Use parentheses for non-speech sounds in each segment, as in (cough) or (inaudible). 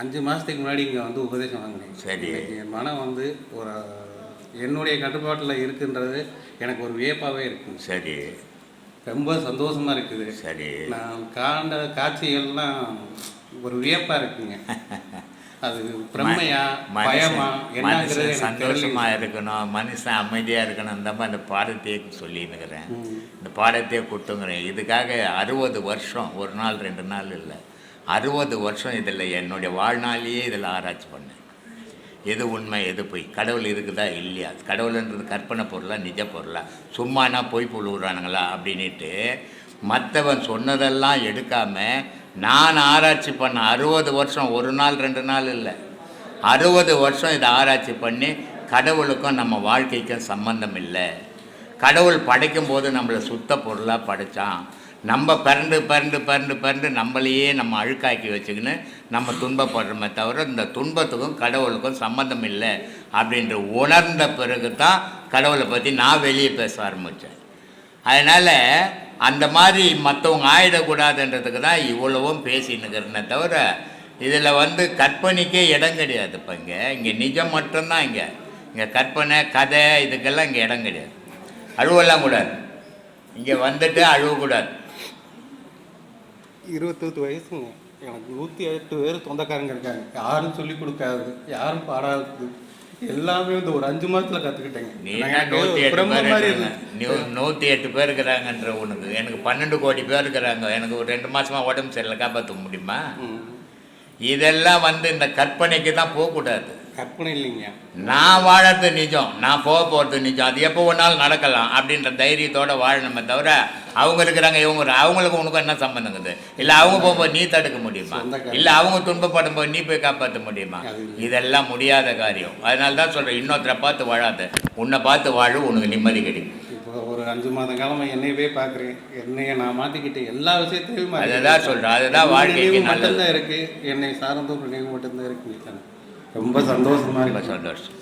அஞ்சு மாதத்துக்கு முன்னாடி இங்கே வந்து உபதேசம் வாங்கினேன். சரி. என் மனம் வந்து ஒரு என்னுடைய கட்டுப்பாட்டில் இருக்குன்றது எனக்கு ஒரு வியப்பாகவே இருக்குது சரி. ரொம்ப சந்தோஷமாக இருக்குது. சரி. நான் காண்ட காட்சிகள்லாம் ஒரு வியப்பாக இருக்குங்க. (laughs) அது பிரம்மையா பயமா என்னங்கிறது எனக்கு சந்தோஷமா. இருக்கணும் மனுஷன் அமைதியா இருக்கணும் மாதிரி இந்த பாடத்தையே சொல்லினுக்கிறேன் ம். இந்த பாடத்தையே கொடுத்துங்கிறேன் இதுக்காக அறுபது வருஷம் ஒரு நாள் ரெண்டு நாள் இல்லை. அறுபது வருஷம் இதில் என்னுடைய வாழ்நாளையே இதில் ஆராய்ச்சி பண்ணேன். எது உண்மை எது பொய்? கடவுள் இருக்குதா இல்லையா? கடவுள்ன்றது கற்பனை பொருளா நிஜ பொருளா? சும்மானா பொய் புழுவுறானுங்களா அப்படின்ட்டு மற்றவன் சொன்னதெல்லாம் எடுக்காம நான் ஆராய்ச்சி பண்ண அறுபது வருஷம் ஒரு நாள் ரெண்டு நாள் இல்லை. அறுபது வருஷம் இதை ஆராய்ச்சி பண்ணி கடவுளுக்கும் நம்ம வாழ்க்கைக்கும் சம்பந்தம் இல்லை. கடவுள் படைக்கும் போது நம்மளை சுத்த பொருளாக படைச்சான். நம்ம பிறண்டு பிறண்டு பிறண்டு பிறண்டு நம்மளையே நம்ம அழுக்காக்கி வச்சுக்கின்னு நம்ம துன்பப்படுறோமே தவிர இந்த துன்பத்துக்கும் கடவுளுக்கும் சம்மந்தம் இல்லை அப்படின்ற உணர்ந்த பிறகு தான் கடவுளை பற்றி நான் வெளியே பேச ஆரம்பித்தேன் அதனால் அந்த மாதிரி மற்றவங்க ஆயிடக்கூடாதுன்றதுக்கு தான் இவ்வளவும் பேசின்னுக்கிறேனே தவிர இதில் வந்து கற்பனைக்கே இடம் கிடையாது இப்போ இங்கே. இங்கே நிஜம் மட்டும்தான் இங்கே. இங்கே கற்பனை கதை இதுக்கெல்லாம் இங்கே இடம் கிடையாது. அழுவெல்லாம் கூடாது இங்கே வந்துட்டு அழுவக்கூடாது. இருபத்தெட்டு வயசுங்க எனக்கு நூற்றி எட்டு பேர் சொந்தக்காரங்க இருக்காங்க. யாரும் சொல்லி கொடுக்காது யாரும் பாடாது எல்லாமே இந்த ஒரு அஞ்சு மாதத்தில் கற்றுக்கிட்டேங்க நூற்றி எட்டு பேர் இருக்கிறாங்கன்ற உனக்கு. எனக்கு பன்னெண்டு கோடி பேர் இருக்கிறாங்க. எனக்கு ஒரு ரெண்டு மாசமா உடம்பு சரியில்லை. காப்பாற்ற முடியுமா? இதெல்லாம் வந்து இந்த கற்பனைக்கு தான் போகக்கூடாது. கற்பனை இல்லைங்க. நான் வாழறது நிஜம். நான் போக போகிறது நிஜம். அது எப்போ ஒன்றாலும் நடக்கலாம் அப்படின்ற தைரியத்தோட வாழணுமே தவிர அவங்க இருக்கிறாங்க இவங்க அவங்களுக்கு உனக்கு என்ன சம்பந்தங்குது இல்லை அவங்க போகும்போது நீ தடுக்க முடியுமா. இல்லை அவங்க துன்பப்படும் போது நீ போய் காப்பாற்ற முடியுமா. இதெல்லாம் முடியாத காரியம். அதனால தான் சொல்கிறேன் இன்னொருத்தரை பார்த்து வாழாத. உன்னை பார்த்து வாழு உனக்கு நிம்மதி கிடைக்கும். இப்போ ஒரு அஞ்சு மாத காலமா என்னையவே பார்க்குறேன். என்னைய நான் மாற்றிக்கிட்டு எல்லா விஷயத்தையும் அதுதான் சொல்றேன். அதுதான் வாழ்க்கைக்கு. மட்டும்தான் இருக்கு. என்னை சார்ந்த ஒரு நினைவு மட்டும்தான் இருக்கு. ரொம்ப சந்தோஷமா ரொம்ப இருக்கு சந்தோஷம்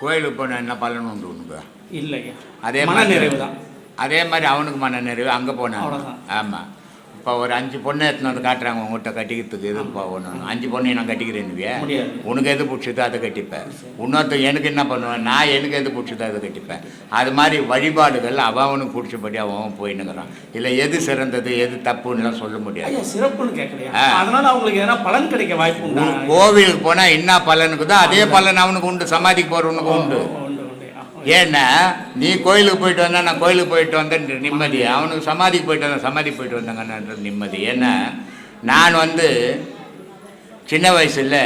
கோயிலுக்கு போனால் என்ன பலன் உண்டு உனக்கு இல்லையா அதே மன மாதிரி நிறைவு தான். அதே மாதிரி அவனுக்கு மன நிறைவு அங்கே போனான். ஆமாம் இப்போ ஒரு அஞ்சு பொண்ணு எடுத்துன்னு வந்து காட்டுறாங்க உங்கள்கிட்ட கட்டிக்கிறதுக்கு? எது போகணும் அஞ்சு பொண்ணு நான் கட்டிக்கிறேன்னுவியா. உனக்கு எது பிடிச்சதோ அதை கட்டிப்பேன் இன்னொருத்தன் எனக்கு என்ன பண்ணுவேன்? நான் எனக்கு எது பிடிச்சதோ அதை கட்டிப்பேன் அது மாதிரி வழிபாடுகள் அவன் அவனுக்கு பிடிச்சபடி அவன் போயின்னுக்கிறான். இல்லை எது சிறந்தது எது தப்புன்னுலாம் சொல்ல முடியாது. சிறப்புன்னு கேட்கலையா. அதனால அவங்களுக்கு எதனா பலன் கிடைக்க வாய்ப்பு கோவிலுக்கு போனால் என்ன பலனுக்குதோ அதே பலன் அவனுக்கு உண்டு. சமாதிக்கு போகிறவனுக்கு உண்டு. ஏன்னா நீ கோயிலுக்கு போயிட்டு வந்தா நான் கோயிலுக்கு போயிட்டு வந்தேன் நிம்மதி அவனுக்கு சமாதிக்கு போயிட்டு வந்தேன் சமாதிக்கு போயிட்டு வந்தாங்கன்ற நிம்மதி. ஏன்னா நான் வந்து சின்ன வயசில்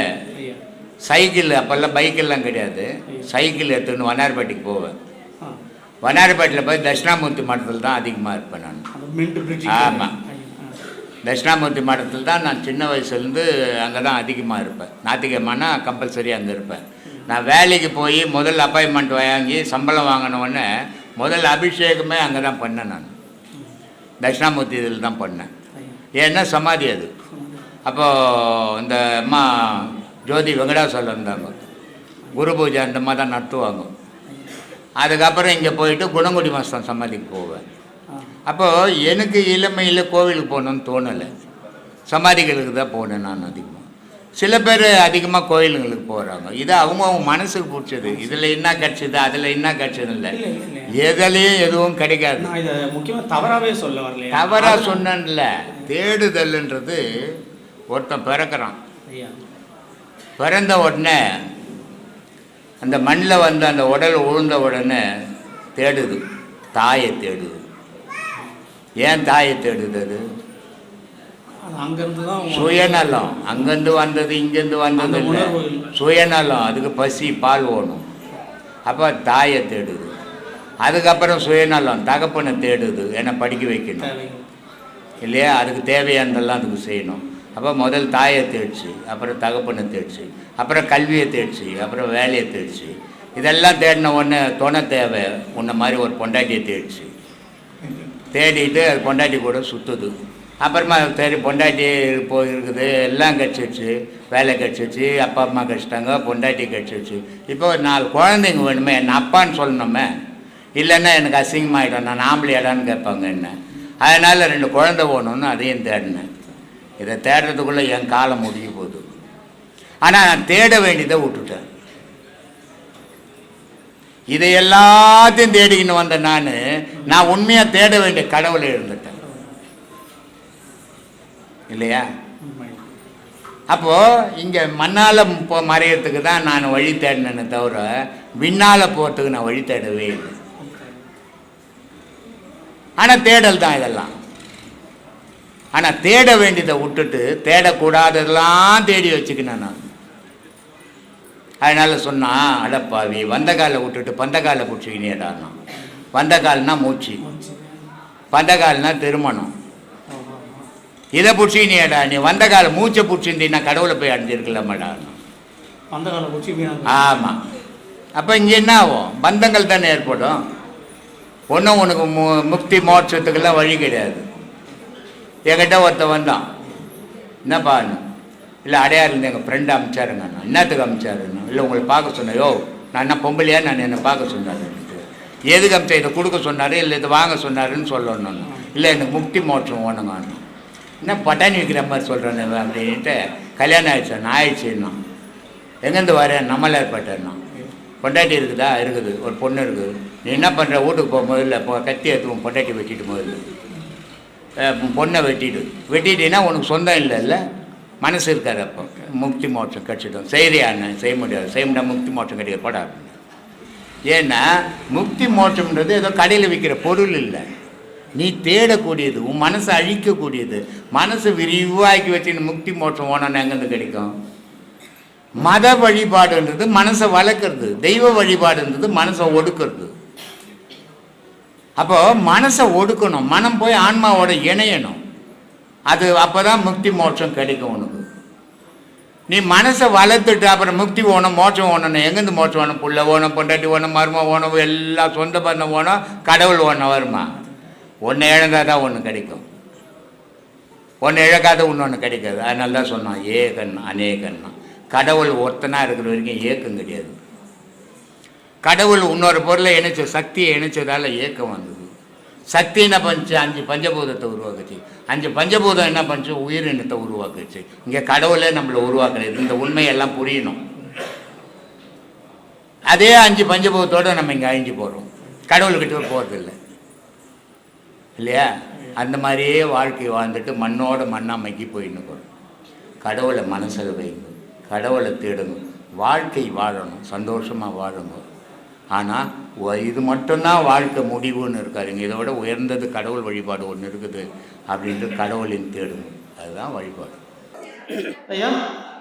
சைக்கிள் அப்போல்லாம் பைக்கெல்லாம் கிடையாது. சைக்கிள் எடுத்துன்னு வண்ணாரப்பேட்டைக்கு போவேன். ஆ. வண்ணாரப்பேட்டையில் போய் தட்சிணாமூர்த்தி மடத்தில் தான் அதிகமாக இருப்பேன் நான். அந்த மின்ட் பிரிட்ஜ் ஆமா. தட்சிணாமூர்த்தி மடத்தில் தான் நான் சின்ன வயசுலேருந்து அங்கே தான் அதிகமாக இருப்பேன். ஞாத்திகமானா கம்பல்சரி அங்கே இருப்பேன். நான் வேலைக்கு போய் முதல் அப்பாயின்மெண்ட் வாங்கி சம்பளம் வாங்கினோடனே முதல் அபிஷேகமே அங்கே தான் பண்ணேன் நான். தட்சிணாமூர்த்தி இதில் தான் பண்ணேன். ஏன்னா சமாதி அது. அப்போது இந்த அம்மா ஜோதி வெங்கடாசலம் இருந்தாங்க. குரு பூஜை அந்த மாதிரி தான் நடத்துவாங்க. அதுக்கப்புறம் இங்கே போயிட்டு குணங்குடி மாதம் சமாதிக்கு போவேன். அப்போது எனக்கு இளமையில் கோவிலுக்கு போகணும்னு தோணலை. சமாதிகளுக்கு தான் போனேன் நான் அதிகமாக சில பேர் அதிகமாக கோயிலுங்களுக்கு போகிறாங்க இது அவங்கவுங்க மனசுக்கு பிடிச்சது. இதில் என்ன கிடச்சிது அதில் என்ன கிடச்சது இல்லை. எதுலேயும் எதுவும் கிடைக்காது. நான் இதை முக்கியமா தவறாவே சொல்ல வரலையா? தவறாக சொன்னேன்ல. தேடுதல்ன்றது ஒருத்தன் பிறக்கிறான். பிறந்த உடனே அந்த மண்ணில் வந்து அந்த உடல் உழுந்த உடனே தேடுது. தாயை தேடுது. ஏன் தாயை தேடுது அது? அங்கிருந்து தான் சுயநலம். அங்கேருந்து வந்தது இங்கேருந்து வந்தது இல்லை. சுயநலம். அதுக்கு பசி பால் ஓணும் அப்போ தாயை தேடுது. அதுக்கப்புறம் சுயநலம். தகப்பனை தேடுது. என்னை படிக்க வைக்கணும். இல்லையா? அதுக்கு தேவையானதெல்லாம் அதுக்கு செய்யணும். அப்போ முதல் தாயை தேடிச்சு. அப்புறம் தகப்பனை தேடிச்சு. அப்புறம் கல்வியை தேடிச்சு. அப்புறம் வேலையை தேடிச்சு. இதெல்லாம் தேடின உடனே துணை தேவை. உன்ன மாதிரி ஒரு பொண்டாட்டியை தேடிச்சு. தேடிட்டு. அது பொண்டாட்டி கூட சுற்றுது அப்புறமா சரி பொண்டாட்டி போய் இருக்குது. எல்லாம் கிடச்சிருச்சு வேலை கிடச்சிருச்சு அப்பா அம்மா கிடச்சிட்டாங்க பொண்டாட்டி கிடச்சிருச்சு இப்போ ஒரு நாலு குழந்தைங்க வேணுமே என்ன அப்பான்னு சொல்லணுமே? இல்லைன்னா எனக்கு அசிங்கமாகிடும் நான் ஆம்பளையாடான்னு கேட்பாங்க என்ன? அதனால் ரெண்டு குழந்தை வேணும்னு அதையும் தேடினேன். இதை தேடுறதுக்குள்ளே என் காலம் முடிய போகுது. ஆனால் நான் தேட வேண்டியதை விட்டுட்டேன். இதை எல்லாத்தையும் தேடிக்கின்னு வந்த நான் நான் உண்மையாக தேட வேண்டிய கடவுளை இருந்துட்டேன். இல்லையா? அப்போ இங்க மண்ணால போ மறையறதுக்கு தான் நான் வழி தேடினேனே தவிர விண்ணால போறதுக்கு நான் வழி தேடவே இல்லை. ஆனா தேடல் தான் இதெல்லாம். ஆனா தேட வேண்டியதை விட்டுட்டு தேடக்கூடாததெல்லாம் தேடி வச்சுக்கினேன் நான். அதனால சொன்னா அடப்பாவி வந்த காலை விட்டுட்டு பந்த காலை பிடிச்சிக்கினேடான்னா வந்த கால்னா மூச்சு. பந்த கால்னா திருமணம். இதை பிடிச்சிக்கினியடா நீ வந்த கால மூச்சை பிடிச்சிருந்தீன்னா கடவுளை போய் அடைஞ்சிருக்கலாமாடா கால வீணாக ஆமாம் அப்போ இங்கே என்ன ஆகும் பந்தங்கள் தானே ஏற்படும். ஒன்றும் உனக்கு மு முக்தி மோட்சத்துக்கெல்லாம் வழி கிடையாது. என்கிட்ட ஒருத்தன் வந்தான். என்னப்பா இல்லை அடையாறு இருந்து எங்கள் ஃப்ரெண்டு அமிச்சாருங்க நான் என்னத்துக்கு அமிச்சாருன்னு. இல்லை உங்களை பார்க்க சொன்னேன். யோ நான் என்ன பொம்பளையா? நான் என்னை பார்க்க சொன்னாருன்ட்டு எதுக்கு அமிச்சா? இதை கொடுக்க சொன்னார் இல்லை இதை வாங்க சொன்னாருன்னு சொல்லணும். இல்லை எனக்கு முக்தி மோட்சம் வேணுங்க. என்ன பட்டாணி விற்கிற மாதிரி சொல்கிறேன் அப்படின்ட்டு கல்யாணம் ஆயிடுச்சு? நான் ஆயிடுச்சுன்னா எங்கேருந்து வரேன் நம்மளார்பட்டேன்னா பொண்டாட்டி இருக்குதா? இருக்குது. ஒரு பொண்ணு இருக்குது. நீ என்ன பண்ணுற வீட்டுக்கு போக முதல்ல இப்போ கத்தி எடுத்து பொண்டாட்டி வெட்டிட்டு போகுது பொண்ணை வெட்டிட்டு. வெட்டிட்டீங்கன்னா உனக்கு சொந்தம் இல்லைல்ல மனசு இருக்காது அப்போ. முக்தி மோட்சம் கிடச்சிடும். செய்கிறியான்னு அண்ணன் செய்ய முடியாது. செய்ய முடியாது முக்தி மோட்சம் கிடைக்க போடா ஏன்னா முக்தி மோட்சம்ன்றது ஏதோ கடையில் விற்கிற பொருள் இல்லை. நீ தேடக்கூடியது உன் மனசை அழிக்கக்கூடியது. மனசை விரிவாக்கி வச்சு முக்தி மோட்சம் ஓனன்னு எங்கேருந்து கிடைக்கும்? மத வழிபாடுன்றது மனசை வளர்க்குறது. தெய்வ வழிபாடுன்றது மனசை ஒடுக்கிறது. அப்போ மனசை ஒடுக்கணும். மனம் போய் ஆன்மாவோட இணையணும். அது அப்பதான் முக்தி மோட்சம் கிடைக்கும் உனக்கு. நீ மனசை வளர்த்துட்டு அப்புறம் முக்தி ஓணும் மோட்சம் ஓணும் எங்கேருந்து மோட்சம் ஓணும்? புள்ள ஓணும் பொண்டாட்டி ஓணும் மரும ஓணும் எல்லாம் சொந்த பந்தம் ஓணும் கடவுள் ஓணும் வருமா? ஒன்று இழந்தால் தான் ஒன்று கிடைக்கும் ஒன்று இழக்காத இன்னொன்று கிடைக்காது. அதனால தான் சொன்னான் ஏகன் அநேகன்னா. கடவுள் ஒருத்தனாக இருக்கிற வரைக்கும் ஏக்கம் கிடையாது. கடவுள் இன்னொரு பொருளை இணைச்ச சக்தியை இணைச்சதால் ஏக்கம் வந்தது. சக்தி என்ன பண்ணுச்சு? அஞ்சு பஞ்சபூதத்தை உருவாக்குச்சு. அஞ்சு பஞ்சபூதம் என்ன பண்ணுச்சு? உயிரினத்தை உருவாக்குச்சு. இங்கே கடவுளே நம்மளை உருவாக்குறது இந்த உண்மையெல்லாம் புரியணும். அதே அஞ்சு பஞ்சபூதத்தோடு நம்ம இங்கே அழிஞ்சு போகிறோம் கடவுள்கிட்ட போகிறதில்லை இல்லையா? அந்த மாதிரியே வாழ்க்கை வாழ்ந்துட்டு மண்ணோட மண்ணாக மக்கி போயின்னு போகிறோம் கடவுளை மனசில் வைங்க. கடவுளை தேடுங்க. வாழ்க்கை வாழணும். சந்தோஷமாக வாழுங்க. ஆனால் இது மட்டும்தான் வாழ்க்கை முடிவுன்னு இருக்காருங்க இதை விட உயர்ந்தது கடவுள் வழிபாடு ஒன்று இருக்குது அப்படின்ட்டு கடவுளின் தேடுங்க. அதுதான் வழிபாடு. ஐயா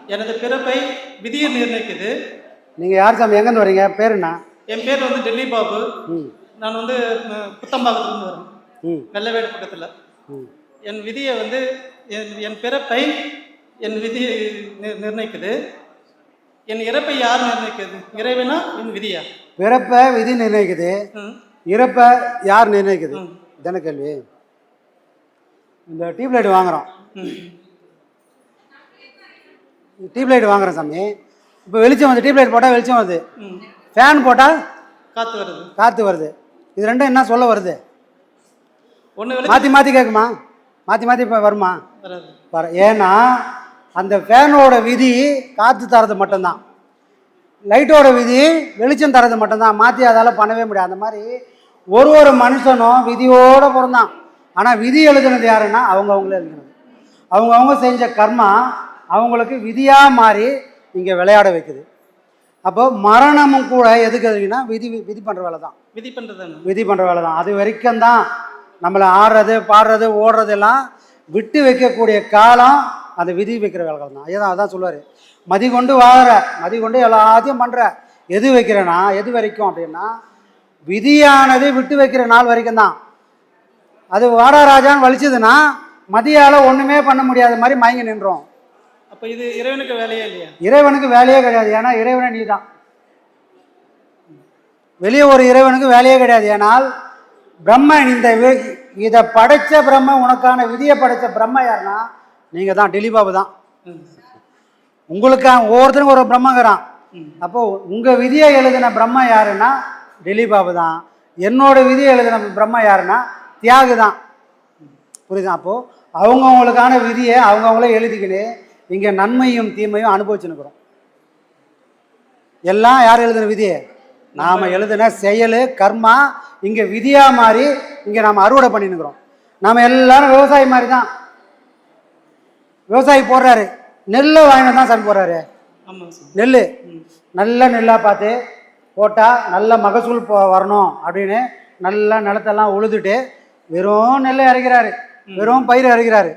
எனது பிறப்பை விதியை நிர்ணயிக்குது. நீங்கள் யார் சாமி? எங்கேருந்து வரீங்க பேர் என்ன? என் பேர் வந்து டெல்லி பாபு. ம். நான் வந்து புத்தம்பாக்கத்துலேருந்து வரேன் வெள்ளவேடு பக்கத்தில். ம் என் விதியை வந்து என் என் பிறப்பை என் விதி நிர்- நிர்ணயிக்குது. என் இறப்பை யார் நிர்ணயிக்குது? இறைவனா என் விதியா? பிறப்பை விதி நிர்ணயிக்குது. இறப்பை யார் நிர்ணயிக்குது? ம். இதான கேள்வி. இந்த டியூப்லைட் வாங்குறோம். ம். டியூப்லைட் வாங்குறோம் சாமி. இப்போ வெளிச்சம் வந்து டியூப்லைட் போட்டால் வெளிச்சம் வருது. ஃபேன் போட்டால் காற்று வருது. காற்று வருது. இது ரெண்டும் என்ன சொல்ல வருது? ஒன்று மாற்றி மாற்றி கேட்குமா மாற்றி மாற்றி இப்போ வருமா? வர ஏன்னா அந்த ஃபேனோட விதி காற்று தரது மட்டும்தான். லைட்டோட விதி வெளிச்சம் தரது மட்டும்தான். மாற்றி அதால் பண்ணவே முடியாது. அந்த மாதிரி ஒரு ஒரு மனுஷனும் விதியோடு பிறந்தான் ஆனால் விதி எழுதுனது யாருன்னா அவங்க அவங்களே எழுதுனது. அவங்க அவங்க செஞ்ச கர்மா அவங்களுக்கு விதியாக மாறி இங்கே விளையாட வைக்குது. அப்போ மரணமும் கூட எதுக்கு எதுக்குன்னா விதி விதி பண்ணுற வேலை தான் விதி பண்ணுறது விதி பண்ணுற வேலை தான் அது வரைக்கும் தான் நம்மளை ஆடுறது பாடுறது ஓடுறதெல்லாம் விட்டு வைக்கக்கூடிய காலம் அந்த விதி வைக்கிற வேலை தான் அதான் அதான் சொல்லுவார். மதி கொண்டு வாழற மதி கொண்டு எல்லாத்தையும் பண்ணுற எது வைக்கிறேன்னா எது வரைக்கும் அப்படின்னா விதியானது விட்டு வைக்கிற நாள் வரைக்கும் தான் அது வாடா ராஜான்னு வலிச்சதுன்னா மதியால் ஒன்றுமே பண்ண முடியாத மாதிரி மயங்கி நின்றோம். அப்போ இது இறைவனுக்கு வேலையே இல்லையா? இறைவனுக்கு வேலையே கிடையாது. ஏன்னா இறைவனை நீ தான் வெளியே ஒரு இறைவனுக்கு வேலையே கிடையாது. ஏனால் பிரம்மன் இந்த வி- இதை படைச்ச பிரம்ம உனக்கான விதியை படைத்த பிரம்ம யாருன்னா நீங்கள் தான் டெலிபாபு தான். ம். உங்களுக்கு ஒவ்வொருத்தருக்கும் ஒரு பிரம்மங்கிறான். அப்போது உங்கள் விதியை எழுதின பிரம்ம யாருன்னா டெலிபாபு தான். என்னோட விதியை எழுதின பிரம்ம யாருன்னா தியாகு தான். புரியுதா? அப்போது அவங்கவுங்களுக்கான விதியை அவங்கவுங்களே எழுதிக்கின்னு இங்கே நன்மையும் தீமையும் அனுபவிச்சுன்னுக்குறோம். எல்லாம் யார் எழுதின விதியை? நாம் எழுதின செயல் கர்மா இங்கே விதியாக மாறி இங்கே நாம் அறுவடை பண்ணின்னுக்குறோம். நாம் எல்லாரும் விவசாயி மாதிரி தான் விவசாயி போடுறாரு. நெல்லை வாங்கிட்டு தான் சாமி போடுறாரு. நெல் நல்ல. நெல்லாக பார்த்து போட்டால் நல்ல மகசூல் போ வரணும் அப்படின்னு நல்ல நிலத்தெல்லாம் உழுதுட்டு வெறும் நெல்லை இறக்கிறாரு வெறும் பயிர் இறக்கிறாரு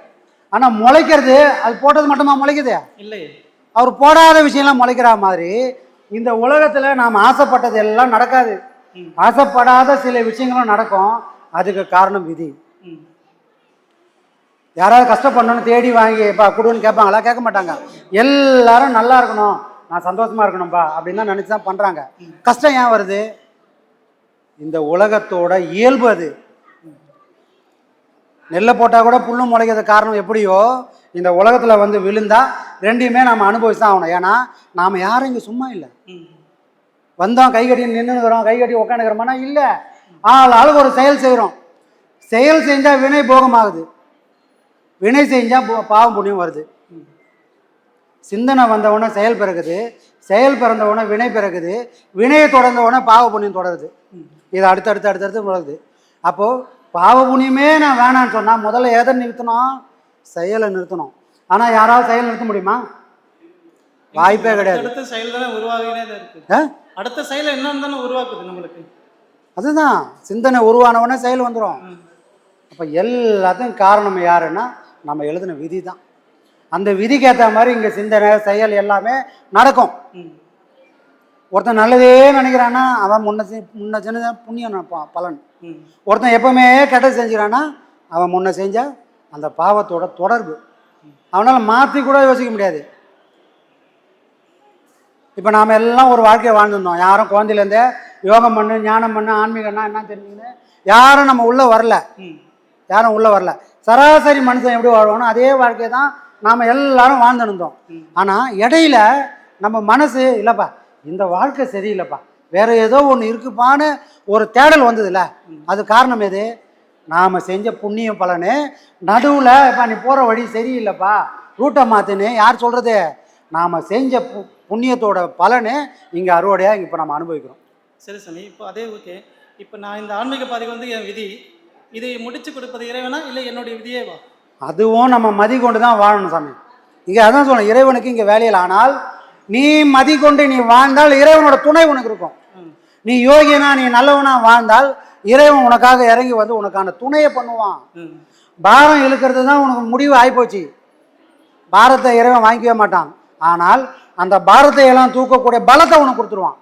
ஆனால் முளைக்கிறது அது போட்டது மட்டுமா முளைக்குது? இல்லையே. அவர் போடாத விஷயம்லாம் முளைக்கிற மாதிரி இந்த உலகத்தில் நாம் ஆசைப்பட்டது எல்லாம் நடக்காது. ஆசைப்படாத சில விஷயங்களும் நடக்கும். அதுக்கு காரணம் விதி. யாராவது கஷ்டப்படணும்னு தேடி வாங்கி பா கொடுன்னு கேட்பாங்களா? கேட்க மாட்டாங்க. எல்லாரும் நல்லா இருக்கணும். நான் சந்தோஷமா இருக்கணும்பா அப்படின்னு தான் நினச்சி தான் பண்ணுறாங்க கஷ்டம் ஏன் வருது? இந்த உலகத்தோட இயல்பு அது. நெல்லை போட்டால் கூட புல்லும் முளைக்கிறது காரணம் எப்படியோ இந்த உலகத்தில் வந்து விழுந்தா ரெண்டையுமே நாம் அனுபவிச்சு தான் ஆகணும் ஏன்னா நாம் யாரும் இங்கே சும்மா இல்லை வந்தோம் கை கட்டி நின்றுக்கிறோம் கை கட்டி உட்காந்துக்கிறோம்னா இல்லை ஆள் ஆளுக்கு ஒரு செயல் செய்கிறோம் செயல் செஞ்சால் வினை போகமாகுது வினை செஞ்சால் பாவம் புண்ணியம் வருது சிந்தனை வந்தவொடனே செயல் பிறகுது செயல் பிறந்தவொடனே வினை பிறகுது வினையை தொடர்ந்தவொடனே பாவ புண்ணியம் தொடருது இது அடுத்தடுத்து அடுத்தடுத்து தொடருது அப்போது பாவ புண்ணியமே நான் வேணான்னு சொன்னால் முதல்ல எதை நிறுத்தணும் செயலை நிறுத்தணும். ஆனால் யாராவது செயல் நிறுத்த முடியுமா? வாய்ப்பே கிடையாது. அடுத்த செயல் தானே உருவாகினே இருக்கு. அடுத்த செயல் என்னன்னு தானே உருவாக்குது நம்மளுக்கு. அதுதான். சிந்தனை உருவானவொடனே செயல் வந்துடும் அப்போ எல்லாத்துக்கும் காரணம் யாருன்னா நம்ம எழுதின விதி தான் அந்த விதிக்கு ஏற்ற மாதிரி இங்கே சிந்தனை செயல் எல்லாமே நடக்கும். ஒருத்தன் நல்லதே நினைக்கிறான்னா அவன் முன்ன முன்ன செஞ்ச புண்ணியம் நினைப்பான் பலன். ஒருத்தன் எப்பவுமே கெட்டது செஞ்சுக்கிறான்னா அவன் முன்ன செஞ்ச அந்த பாவத்தோட தொடர்பு. அவனால் மாற்றி கூட யோசிக்க முடியாது. இப்போ நாம் எல்லாம் ஒரு வாழ்க்கையை வாழ்ந்துருந்தோம். யாரும் குழந்தையிலேருந்தே யோகம் பண்ணு ஞானம் பண்ணு ஆன்மீகம்னா என்ன தெரிஞ்சுக்கின்னு யாரும் நம்ம உள்ளே வரல. யாரும் உள்ளே வரல. சராசரி மனுஷன் எப்படி வாழ்வானோ அதே வாழ்க்கையை தான் நாம் எல்லாரும் வாழ்ந்துருந்தோம். ஆனால் இடையில நம்ம மனசு இல்லைப்பா இந்த வாழ்க்கை சரியில்லைப்பா. வேற ஏதோ ஒன்று இருக்குப்பான்னு ஒரு தேடல் வந்ததுல அது காரணம் எது? நாம் செஞ்ச புண்ணிய பலனு நடுவில் இப்போ நீ போகிற வழி சரியில்லைப்பா ரூட்டை மாற்றுன்னு யார் சொல்கிறது நாம் செஞ்ச பு புண்ணியத்தோட பலனு இங்கே அறுவடையாக இப்போ நம்ம அனுபவிக்கிறோம். சரி சாமி இப்போ அதே ஓகே. இப்போ நான் இந்த ஆன்மீக பாதைக்கு வந்து என் விதி இதை முடிச்சு கொடுப்பது இறைவனா இல்லை என்னுடைய விதியே வா அதுவும் நம்ம மதி கொண்டு தான் வாழணும் சாமி. இங்கே அதான் சொல்லணும் இறைவனுக்கு இங்கே வேலையில் ஆனால் நீ மதி கொண்டு நீ வாழ்ந்தால் இறைவனோட துணை உனக்கு இருக்கும். நீ யோகினா நீ நல்லவனா வாழ்ந்தால் இறைவன் உனக்காக இறங்கி வந்து உனக்கான துணையை பண்ணுவான். பாரம் இழுக்கிறது தான் உனக்கு முடிவு ஆகிப்போச்சு பாரத்தை இறைவன் வாங்கிக்கவே மாட்டான். ஆனால் அந்த பாரத்தை எல்லாம் தூக்கக்கூடிய பலத்தை உனக்கு கொடுத்துருவான்.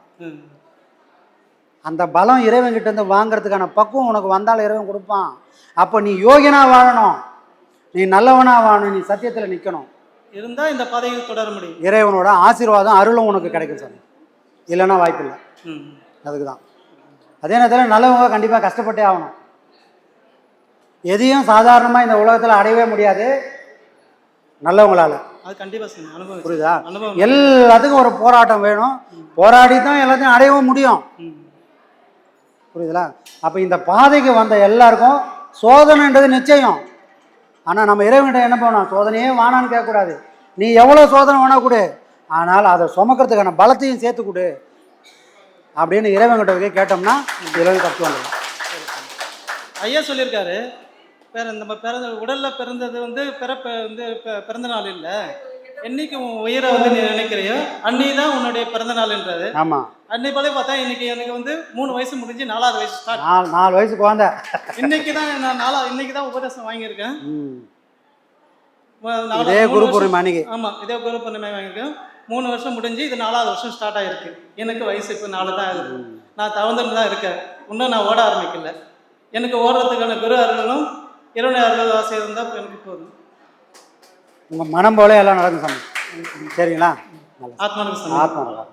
அந்த பலம் இறைவன்கிட்ட இருந்து வாங்குறதுக்கான பக்குவம் உனக்கு வந்தால் இறைவன் கொடுப்பான். அப்போ நீ யோகினா வாழணும். நீ நல்லவனா வாழணும். நீ சத்தியத்தில் நிற்கணும் இருந்தால் இந்த பாதையில் தொடர முடியும். இறைவனோட ஆசீர்வாதம் அருளும் உனக்கு கிடைக்கும் சாமி. இல்லைன்னா வாய்ப்பில்லை. அதுக்கு தான் அதே நேரத்தில் நல்லவங்க கண்டிப்பாக கஷ்டப்பட்டே ஆகணும். எதையும் சாதாரணமாக இந்த உலகத்தில் அடையவே முடியாது நல்லவங்களால. அது கண்டிப்பாக புரியுதா? எல்லாத்துக்கும் ஒரு போராட்டம் வேணும். போராடி தான் எல்லாத்தையும் அடையவும் முடியும். புரியுதுங்களா அப்போ இந்த பாதைக்கு வந்த எல்லாருக்கும் சோதனைன்றது நிச்சயம். ஆனால் நம்ம இறைவன்கிட்ட என்ன பண்ணணும்? சோதனையே வானான்னு கேட்கக்கூடாது. நீ எவ்வளோ சோதனை வேணா கொடு. ஆனால் அதை சுமக்கிறதுக்கான பலத்தையும் சேர்த்து கொடு. அப்படின்னு இறைவன்கிட்ட போய் கேட்டோம்னா இறைவன் கற்று வந்துடும் ஐயா சொல்லியிருக்காரு. பிற நம்ம பிறந்த உடலில் பிறந்தது வந்து பிறப்ப வந்து பிறந்த நாள் இல்லை. என்னைக்கு உன் உயிரை வந்து நீ நினைக்கிறையோ அன்னி தான் உன்னுடைய பிறந்த நாள்ன்றது ஆமாம் அன்னை போல பார்த்தா இன்னைக்கு எனக்கு வந்து மூணு வயசு முடிஞ்சு நாலாவது வயசு ஸ்டார்ட் நாலு நாலு வயசு குழந்த. இன்னைக்கு தான் நான் நாலா இன்னைக்கு தான் உபதேசம் வாங்கியிருக்கேன். இதே குரு பூர்ணிமை அன்னைக்கு. ஆமாம் இதே குரு பூர்ணிமை வாங்கியிருக்கேன் மூணு வருஷம் முடிஞ்சு இது நாலாவது வருஷம் ஸ்டார்ட் ஆகிருக்கு எனக்கு வயசு இப்போ நாலு தான் ஆகுது. நான் தவந்துன்னு தான் இருக்கேன். இன்னும் நான் ஓட ஆரம்பிக்கல. எனக்கு ஓடுறதுக்கான குரு அருளும் இரவு நேரத்தில் ஆசை இருந்தால் எனக்கு போதும். உங்கள் மனம் போல எல்லாம் நடக்கும் சாமி. சரிங்களா? ஆத்மா இருக்கும்.